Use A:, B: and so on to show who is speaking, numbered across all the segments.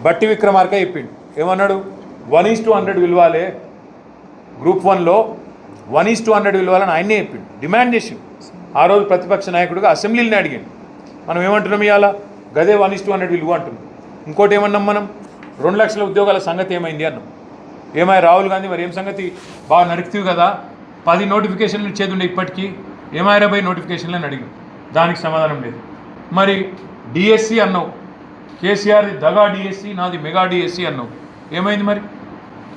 A: బట్టి విక్రమార్క చెప్పిండు. ఏమన్నాడు? వన్ ఈస్ టూ హండ్రెడ్ విలువాలే. గ్రూప్ వన్లో వన్ ఈస్ టూ హండ్రెడ్ విలువాలని ఆయనే చెప్పిండు. డిమాండ్ చేసిండు. ఆ రోజు ప్రతిపక్ష నాయకుడిగా అసెంబ్లీని అడిగాడు. మనం ఏమంటున్నాం ఇవాళ గదే వన్ ఈస్ టూ హండ్రెడ్ విలువ అంటున్నాం. ఇంకోటి ఏమన్నాం మనం? రెండు లక్షల ఉద్యోగాల సంగతి ఏమైంది అన్నాం. ఏమై రాహుల్ గాంధీ మరి ఏం సంగతి? బాగా నడుపుతీవి కదా. పది నోటిఫికేషన్లు ఇచ్చేది ఉండే ఇప్పటికీ ఏమైనా బై నోటిఫికేషన్లు అని అడిగాం దానికి సమాధానం లేదు. మరి డిఎస్సి అన్నావు. కేసీఆర్ది దగా డిఎస్సి నాది మెగా డిఎస్సి అన్నావు. ఏమైంది మరి?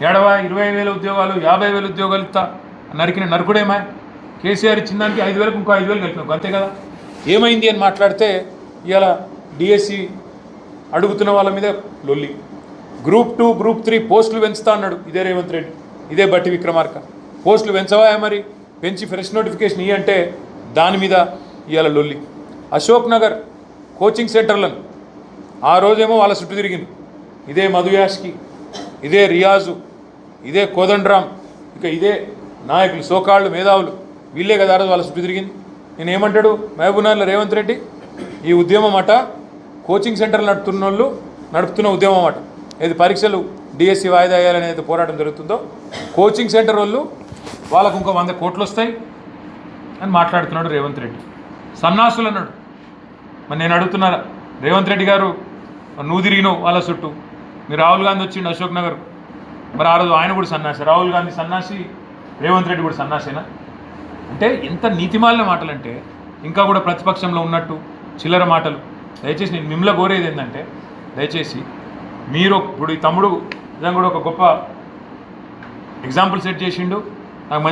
A: ఏడవ? ఇరవై వేల ఉద్యోగాలు యాభై వేల ఉద్యోగాలు ఇస్తా. నరికిన నరకుడేమా? కేసీఆర్ ఇచ్చిన దానికి ఐదు వేలకు ఇంకో ఐదు వేలు కలిపినావు. అంతే కదా? ఏమైంది అని మాట్లాడితే ఇవాళ డిఎస్సి అడుగుతున్న వాళ్ళ మీద లొల్లి. గ్రూప్ టూ గ్రూప్ త్రీ పోస్టులు పెంచుతా అన్నాడు ఇదే రేవంత్ రెడ్డి. ఇదే బట్టి విక్రమార్క. పోస్టులు పెంచవా మరి? పెంచి ఫ్రెష్ నోటిఫికేషన్ ఇవ్వంటే దాని మీద ఇవాళ లొల్లి. అశోక్ నగర్ కోచింగ్ సెంటర్లను ఆ రోజేమో వాళ్ళ చుట్టూ తిరిగింది. ఇదే మధుయాష్కి ఇదే రియాజు ఇదే కోదండరామ్ ఇక ఇదే నాయకులు సోకాళ్ళు మేధావులు వీళ్ళే కదా రోజు వాళ్ళ చుట్టూ తిరిగింది. నేను ఏమంటాడు మహబూబ్నగర్లో రేవంత్ రెడ్డి ఈ ఉద్యమం అట కోచింగ్ సెంటర్లు నడుపుతున్న వాళ్ళు నడుపుతున్న ఉద్యమం అట. ఏది పరీక్షలు డిఎస్సి వాయిదా వేయాలని అయితే పోరాటం జరుగుతుందో కోచింగ్ సెంటర్ వాళ్ళు వాళ్ళకు ఇంకో వంద కోట్లు వస్తాయి అని మాట్లాడుతున్నాడు రేవంత్ రెడ్డి. సన్నాసులు అన్నాడు. మరి నేను అడుగుతున్నా రేవంత్ రెడ్డి గారు నువ్వు తిరిగినావు వాళ్ళ చుట్టూ. మీరు రాహుల్ గాంధీ వచ్చిండు అశోక్ నగర్. మరి ఆ రోజు ఆయన కూడా సన్నాసి. రాహుల్ గాంధీ సన్నాసి రేవంత్ రెడ్డి కూడా సన్నాసేనా? అంటే ఎంత నీతిమాలిన మాటలు అంటే ఇంకా కూడా ప్రతిపక్షంలో ఉన్నట్టు చిల్లర మాటలు. దయచేసి నేను మిమ్మల్ని కోరేది ఏంటంటే దయచేసి మీరు ఇప్పుడు ఈ తమ్ముడు నిజంగా కూడా ఒక గొప్ప ఎగ్జాంపుల్ సెట్ చేసిండు. నాకు